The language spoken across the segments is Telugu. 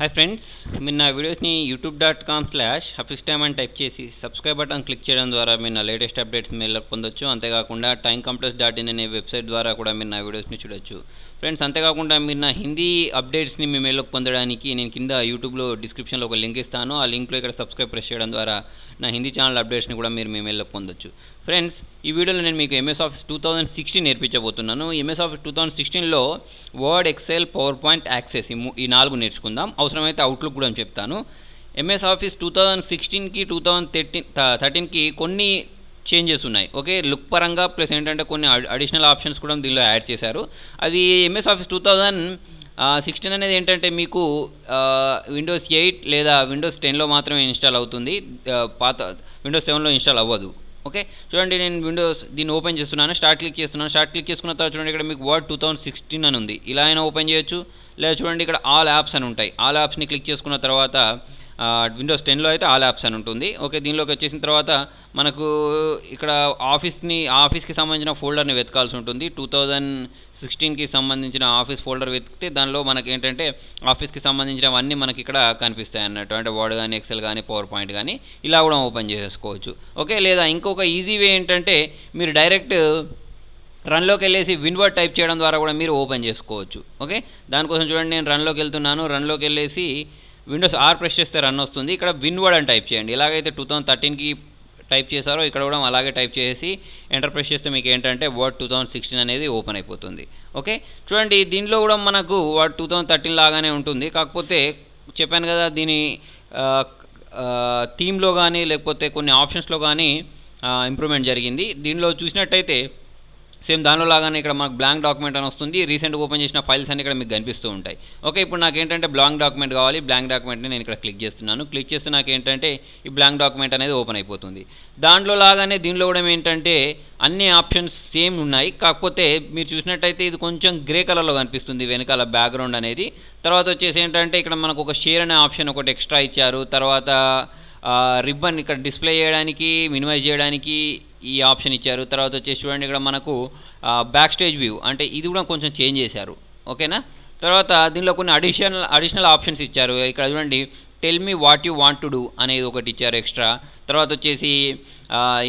హాయ్ ఫ్రెండ్స్ మీరు నా వీడియోస్ని YouTube dot com slash Hafeez time అని టైప్ చేసి సబ్స్క్రైబ్ బటన్ క్లిక్ చేయడం ద్వారా మీరు నా లేటెస్ట్ అప్డేట్స్ మీరు పొందొచ్చు. అంతేకాకుండా టైం కంప్లెక్స్ డాట్ ఇన్ అనే వెబ్సైట్ ద్వారా కూడా మీరు నా వీడియోస్ని చూడొచ్చు. ఫ్రెండ్స్ అంతేకాకుండా మీరు నా హిందీ అప్డేట్స్ని మీ మెయిల్లోకి పొందడానికి నేను కింద యూట్యూబ్లో డిస్క్రిప్షన్లో ఒక లింక్ ఇస్తాను. ఆ లింక్లో ఇక్కడ సబ్స్క్రైబ్ ప్రెస్ చేయడం ద్వారా నా హిందీ ఛానల్ అప్డేట్స్ని కూడా మీరు మీ మెయిల్లోకి పొందొచ్చు. ఫ్రెండ్స్ ఈ వీడియోలో నేను మీకు MS office two thousand sixteen నేర్పించబోతున్నాను. MS office two thousand సిక్స్టీన్లో Word Excel PowerPoint access ఈ నాలుగు నేర్చుకుందాం. అవసరమైతే అవుట్లుక్ కూడా చెప్తాను. ఎంఎస్ ఆఫీస్ టూ థౌజండ్ సిక్స్టీన్కి టూ థౌజండ్ థర్టీన్ థర్టీన్కి కొన్ని చేంజెస్ ఉన్నాయి. ఓకే? లుక్ పరంగా ప్లస్ ఏంటంటే కొన్ని అడిషనల్ ఆప్షన్స్ కూడా దీనిలో యాడ్ చేశారు. అవి MS office two thousand sixteen అనేది ఏంటంటే మీకు విండోస్ ఎయిట్ లేదా విండోస్ టెన్లో మాత్రమే ఇన్స్టాల్ అవుతుంది. పాత విండోస్ సెవెన్లో ఇన్స్టాల్ అవ్వదు. ఓకే? చూడండి నేను విండోస్ దీన్ని ఓపెన్ చేస్తున్నాను స్టార్ట్ క్లిక్ చేస్తున్నాను. స్టార్ట్ క్లిక్ చేసుకున్న తర్వాత చూడండి ఇక్కడ మీకు వర్డ్ టూ థౌసండ్ సిక్స్టీన్ అని ఉంది. ఇలా అయినా ఓపెన్ చేయొచ్చు. లేదా చూడండి ఇక్కడ ఆల్ యాప్స్ అని ఉంటాయి. ఆల్ యాప్స్ని క్లిక్ చేసుకున్న తర్వాత విండోస్ టెన్లో అయితే ఆల్ యాప్స్ అని ఉంటుంది. ఓకే దీనిలోకి వచ్చేసిన తర్వాత మనకు ఇక్కడ ఆఫీస్ని ఆఫీస్కి సంబంధించిన ఫోల్డర్ని వెతకాల్సి ఉంటుంది. టూ థౌజండ్ సిక్స్టీన్కి సంబంధించిన ఆఫీస్ ఫోల్డర్ వెతికితే దానిలో మనకి ఏంటంటే ఆఫీస్కి సంబంధించినవన్నీ మనకి ఇక్కడ కనిపిస్తాయి అన్నట్టు. అంటే వర్డ్ కానీ ఎక్సెల్ కానీ పవర్ పాయింట్ కానీ ఇలా కూడా ఓపెన్ చేసుకోవచ్చు. ఓకే లేదా ఇంకొక ఈజీ వే ఏంటంటే మీరు డైరెక్ట్ రన్లోకి వెళ్ళేసి విన్వర్డ్ టైప్ చేయడం ద్వారా కూడా మీరు ఓపెన్ చేసుకోవచ్చు. ఓకే దానికోసం చూడండి నేను రన్లోకి వెళ్తున్నాను. రన్లోకి వెళ్ళేసి విండోస్ ఆర్ ప్రెస్ చేస్తే రన్ వస్తుంది. ఇక్కడ విన్వర్డ్ అని టైప్ చేయండి. ఎలాగైతే టూ థౌసండ్ థర్టీన్కి టైప్ చేశారో ఇక్కడ కూడా అలాగే టైప్ చేసి ఎంటర్ ప్రెస్ చేస్తే మీకు ఏంటంటే వర్డ్ టూ థౌసండ్ సిక్స్టీన్ అనేది ఓపెన్ అయిపోతుంది. ఓకే చూడండి దీనిలో కూడా మనకు వర్డ్ టూ థౌసండ్ థర్టీన్ లాగానే ఉంటుంది. కాకపోతే చెప్పాను కదా దీని థీమ్లో కానీ లేకపోతే కొన్ని ఆప్షన్స్లో కానీ ఇంప్రూవ్మెంట్ జరిగింది. దీనిలో చూసినట్టయితే సేమ్ దానిలో లాగానే ఇక్కడ మనకు బ్లాంక్ డాక్యుమెంట్ అని వస్తుంది. రీసెంట్గా ఓపెన్ చేసిన ఫైల్స్ అన్ని ఇక్కడ మీకు కనిపిస్తూ ఉంటాయి. ఓకే ఇప్పుడు నాకు ఏంటంటే బ్లాంక్ డాక్యుమెంట్ కావాలి. బ్లాంక్ డాక్యుమెంట్ని నేను ఇక్కడ క్లిక్ చేస్తున్నాను. క్లిక్ చేస్తే నాకు ఏంటంటే ఈ బ్లాంక్ డాక్యుమెంట్ అనేది ఓపెన్ అయిపోతుంది. దాంట్లో లాగానే దీనిలో కూడా ఏంటంటే అన్ని ఆప్షన్స్ సేమ్ ఉన్నాయి. కాకపోతే మీరు చూసినట్టయితే ఇది కొంచెం గ్రే కలర్లో కనిపిస్తుంది వెనకాల బ్యాక్గ్రౌండ్ అనేది. తర్వాత వచ్చేసి ఏంటంటే ఇక్కడ మనకు ఒక షేర్ అనే ఆప్షన్ ఒకటి ఎక్స్ట్రా ఇచ్చారు. తర్వాత రిబ్బన్ ఇక్కడ డిస్ప్లే చేయడానికి మినిమైజ్ చేయడానికి ఈ ఆప్షన్ ఇచ్చారు. తర్వాత వచ్చేసి చూడండి ఇక్కడ మనకు బ్యాక్ స్టేజ్ వ్యూ అంటే ఇది కూడా కొంచెం చేంజ్ చేశారు. ఓకేనా? తర్వాత దీనిలో కొన్ని అడిషనల్ అడిషనల్ ఆప్షన్స్ ఇచ్చారు. ఇక్కడ చూడండి tell me what you want to do అనేది ఒకటి ఇచ్చారు ఎక్స్ట్రా తర్వాత వచ్చేసి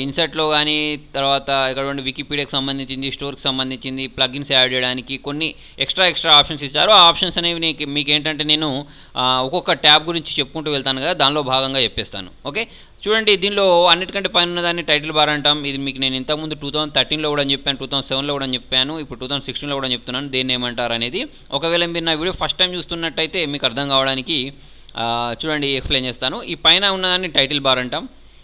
ఇన్సర్ట్లో కానీ తర్వాత ఇక్కడ ఉండి వికీపీడియాకి సంబంధించింది స్టోర్కి సంబంధించింది ప్లగిన్స్ యాడ్ చేయడానికి కొన్ని ఎక్స్ట్రా ఎక్స్ట్రా ఆప్షన్స్ ఇచ్చారు. ఆ ఆప్షన్స్ అనేవి నీకు మీకు ఏంటంటే నేను ఒక్కొక్క ట్యాబ్ గురించి చెప్పుకుంటూ వెళ్తాను కదా దానిలో భాగంగా చెప్పేస్తాను. ఓకే చూడండి దీనిలో అన్నిటికంటే పైన ఉన్నదాన్ని టైటిల్ బార్ అంటాం. ఇది మీకు నేను ఇంతకుముందు టూ థౌసండ్ థర్టీన్లో కూడా చెప్పాను టూ థౌసండ్ సెవెన్లో కూడా చెప్పాను ఇప్పుడు టూ థౌసండ్ సిక్స్టీన్లో కూడా చెప్తున్నాను. దేన్ని ఏమంటారు అనేది. ఒకవేళ మీరు నా వీడియో ఫస్ట్ టైం చూస్తున్నట్టయితే మీకు అర్థం కావడానికి చూడండి ఎక్స్ప్లెయిన్ చేస్తాను. ఈ పైన ఉన్నదాన్ని టైటిల్ బార్ అంటాం.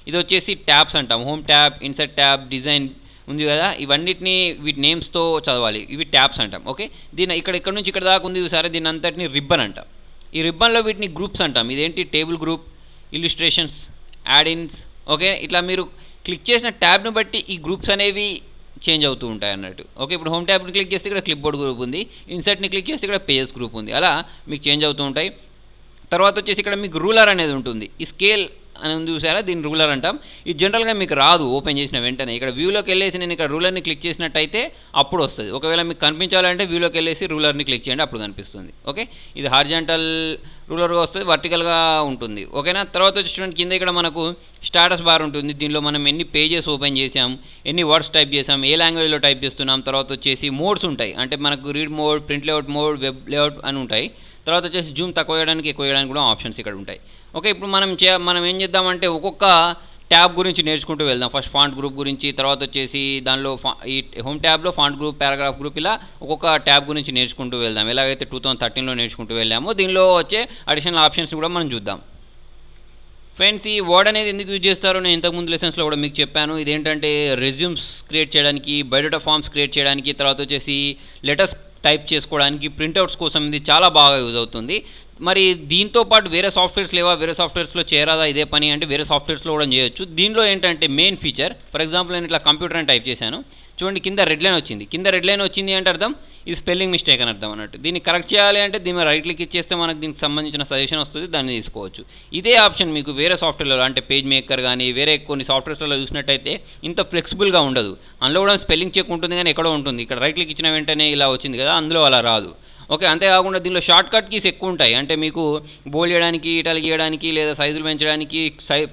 ఇది వచ్చేసి ట్యాబ్స్ అంటాం. Home tab insert tab design ఉంది కదా? ఇవన్నిటిని వీటి నేమ్స్తో చదవాలి. ఇవి ట్యాబ్స్ అంటాం. ఓకే దీని ఇక్కడ ఇక్కడ నుంచి ఇక్కడ దాకా ఉంది సరే దీని అంతటిని రిబ్బన్ అంటాం. ఈ రిబ్బన్లో వీటిని గ్రూప్స్ అంటాం. ఇదేంటి? Table group illustrations add ins okay ఇట్లా మీరు క్లిక్ చేసిన ట్యాబ్ను బట్టి ఈ గ్రూప్స్ అనేవి చేంజ్ అవుతూ ఉంటాయి అన్నట్టు. ఓకే ఇప్పుడు హోమ్ ట్యాబ్ని క్లిక్ చేస్తే ఇక్కడ క్లిప్ బోర్డ్ గ్రూప్ ఉంది ఇన్సర్ట్ని క్లిక్ చేస్తే ఇక్కడ పేజెస్ గ్రూప్ ఉంది. అలా మీకు చేంజ్ అవుతూ ఉంటాయి. తర్వాత వచ్చేసి ఇక్కడ మీకు రూలర్ అనేది ఉంటుంది. ఈ స్కేల్ అని చూసారా? దీన్ని రూలర్ అంటాం. ఇది జనరల్గా మీకు రాదు ఓపెన్ చేసిన వెంటనే. ఇక్కడ వ్యూలోకి వెళ్ళేసి నేను ఇక్కడ రూలర్ని క్లిక్ చేసినట్టయితే అప్పుడు వస్తుంది. ఒకవేళ మీకు కనిపించాలంటే వ్యూలోకి వెళ్ళేసి రూలర్ని క్లిక్ చేయండి అప్పుడు కనిపిస్తుంది. ఓకే? ఇది హార్జెంటల్ రూలర్గా వస్తుంది వర్టికల్గా ఉంటుంది. ఓకేనా? తర్వాత వచ్చి కింద ఇక్కడ మనకు స్టాటస్ బార్ ఉంటుంది. దీనిలో మనం ఎన్ని పేజెస్ ఓపెన్ చేసాం ఎన్ని వర్డ్స్ టైప్ చేసాం ఏ లాంగ్వేజ్లో టైప్ చేస్తున్నాం తర్వాత వచ్చేసి మోడ్స్ ఉంటాయి. అంటే మనకు read mode print layout mode web layout అని ఉంటాయి. తర్వాత వచ్చేసి జూమ్ తక్కువ చేయడానికి ఎక్కువ చేయడానికి కూడా ఆప్షన్స్ ఇక్కడ ఉంటాయి. ఓకే ఇప్పుడు మనం చే మనం ఏం చేద్దామంటే ఒక్కొక్క ట్యాబ్ గురించి నేర్చుకుంటూ వెళ్దాం. ఫస్ట్ ఫాంట్ గ్రూప్ గురించి తర్వాత వచ్చేసి దానిలో ఫా ఈ హోమ్ ట్యాబ్లో ఫాంట్ గ్రూప్ పారాగ్రాఫ్ గ్రూప్ ఇలా ఒక్కొక్క ట్యాబ్ గురించి నేర్చుకుంటూ వెళ్దాం. ఎలాగైతే టూ థౌసండ్ థర్టీన్లో నేర్చుకుంటూ వెళ్ళామో దీనిలో వచ్చే అడిషనల్ ఆప్షన్స్ కూడా మనం చూద్దాం. ఫ్రెండ్స్ ఈ వర్డ్ అనేది ఎందుకు యూజ్ చేస్తారో నేను ఇంతకుముందు లెసన్స్లో కూడా మీకు చెప్పాను. ఇదేంటంటే రెజ్యూమ్స్ క్రియేట్ చేయడానికి బయోడేటా ఫామ్స్ క్రియేట్ చేయడానికి తర్వాత వచ్చేసి లెటర్స్ టైప్ చేసుకోవడానికి ప్రింట్అవుట్స్ కోసం ఇది చాలా బాగా యూజ్ అవుతుంది. మరి దీంతో పాటు వేరే సాఫ్ట్వేర్స్ లేవా? వేరే సాఫ్ట్వేర్స్లో చేరాదా? ఇదే పని అంటే వేరే సాఫ్ట్వేర్స్లో కూడా చేయొచ్చు. దీనిలో ఏంటంటే మెయిన్ ఫీచర్ ఫర్ ఎగ్జాంపుల్ నేను ఇట్లా కంప్యూటర్ అని టైప్ చేశాను. చూడండి కింద రెడ్ లైన్ వచ్చింది. కింద రెడ్ లైన్ వచ్చింది అంటే అర్థం ఇది స్పెల్లింగ్ మిస్టేక్ అని అర్థం అన్నట్టు. దీన్ని కరెక్ట్ చేయాలి అంటే దీని రైట్ క్లిక్ ఇచ్చేస్తే మనకు దీనికి సంబంధించిన సజెషన్ వస్తుంది దాన్ని తీసుకోవచ్చు. ఇదే ఆప్షన్ మీకు వేరే సాఫ్ట్వేర్లో అంటే పేజ్ మేకర్ కానీ వేరే కొన్ని సాఫ్ట్వేర్స్లలో చూసినట్టయితే ఇంత ఫ్లెక్సిబుల్గా ఉండదు. అందులో కూడా స్పెల్లింగ్ చెక్ ఉంటుంది కానీ ఎక్కడో ఉంటుంది. ఇక్కడ రైట్ క్లిక్ ఇచ్చిన వెంటనే ఇలా వచ్చింది కదా అందులో అలా రాదు. ఓకే అంతేకాకుండా దీనిలో షార్ట్ కట్ కీస్ ఎక్కువ ఉంటాయి. అంటే మీకు బోల్ చేయడానికి ఇటాలి గీయడానికి లేదా సైజులు పెంచడానికి సై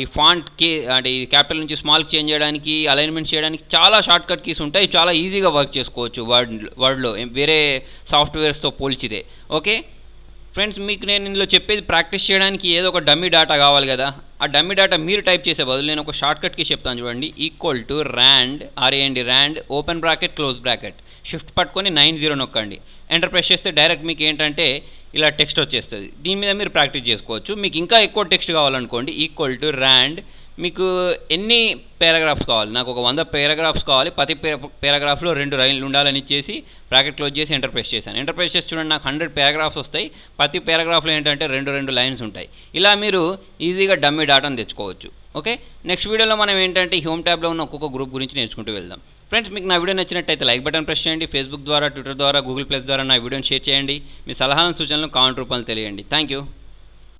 ఈ ఫాంట్ కే అంటే ఈ క్యాపిటల్ నుంచి స్మాల్ చేంజ్ చేయడానికి అలైన్మెంట్ చేయడానికి చాలా షార్ట్ కట్ కీస్ ఉంటాయి. చాలా ఈజీగా వర్క్ చేసుకోవచ్చు వర్డ్ వర్డ్లో. వేరే సాఫ్ట్వేర్స్తో పోల్చితే. ఓకే? ఫ్రెండ్స్ మీకు నేను ఇందులో చెప్పేది ప్రాక్టీస్ చేయడానికి ఏదో ఒక డమ్మీ డేటా కావాలి కదా. ఆ డమ్మీ డేటా మీరు టైప్ చేసే బదులు నేను ఒక షార్ట్ కట్కి చెప్తాను చూడండి. Equal to rand R A N D rand open bracket close bracket. Shift పట్టుకొని నైన్ జీరో నొక్కండి. ఎంటర్ ప్రెస్ చేస్తే డైరెక్ట్ మీకు ఏంటంటే ఇలా టెక్స్ట్ వచ్చేస్తుంది. దీని మీద మీరు ప్రాక్టీస్ చేసుకోవచ్చు. మీకు ఇంకా ఎక్కువ టెక్స్ట్ కావాలనుకోండి ఈక్వల్ టు ర్యాండ్ మీకు ఎన్ని పారాగ్రాఫ్స్ కావాలి? నాకు ఒక వంద పారాగ్రాఫ్స్ కావాలి ప్రతి పారాగ్రాఫ్లో రెండు లైన్లు ఉండాలని ఇచ్చేసి బ్రాకెట్ క్లోజ్ చేసి ఎంటర్ ప్రెస్ చేశాను. ఎంటర్ ప్రెస్ చేసి చూడండి నాకు హండ్రెడ్ పారాగ్రాఫ్స్ వస్తాయి. ప్రతి పారాగ్రాఫ్లో ఏంటంటే రెండు రెండు లైన్స్ ఉంటాయి. ఇలా మీరు ఈజీగా డమ్మీ డాటాను తెచ్చుకోవచ్చు. ఓకే నెక్స్ట్ వీడియోలో మనం ఏంటంటే హోమ్ ట్యాబ్లో ఉన్న ఒక్కొక్క గ్రూప్ గురించి నేర్చుకుంటూ వెళ్దాం. ఫ్రెండ్స్ మీకు నా వీడియో నచ్చినట్టయితే లైక్ బటన్ ప్రెస్ చేయండి. ఫేస్బుక్ ద్వారా ట్విట్టర్ ద్వారా గూగుల్ ప్లస్ ద్వారా నా వీడియోని షేర్ చేయండి. మీ సలహాలను సూచనలు కామెంట్ రూపంలో తెలియండి థ్యాంక్ యూ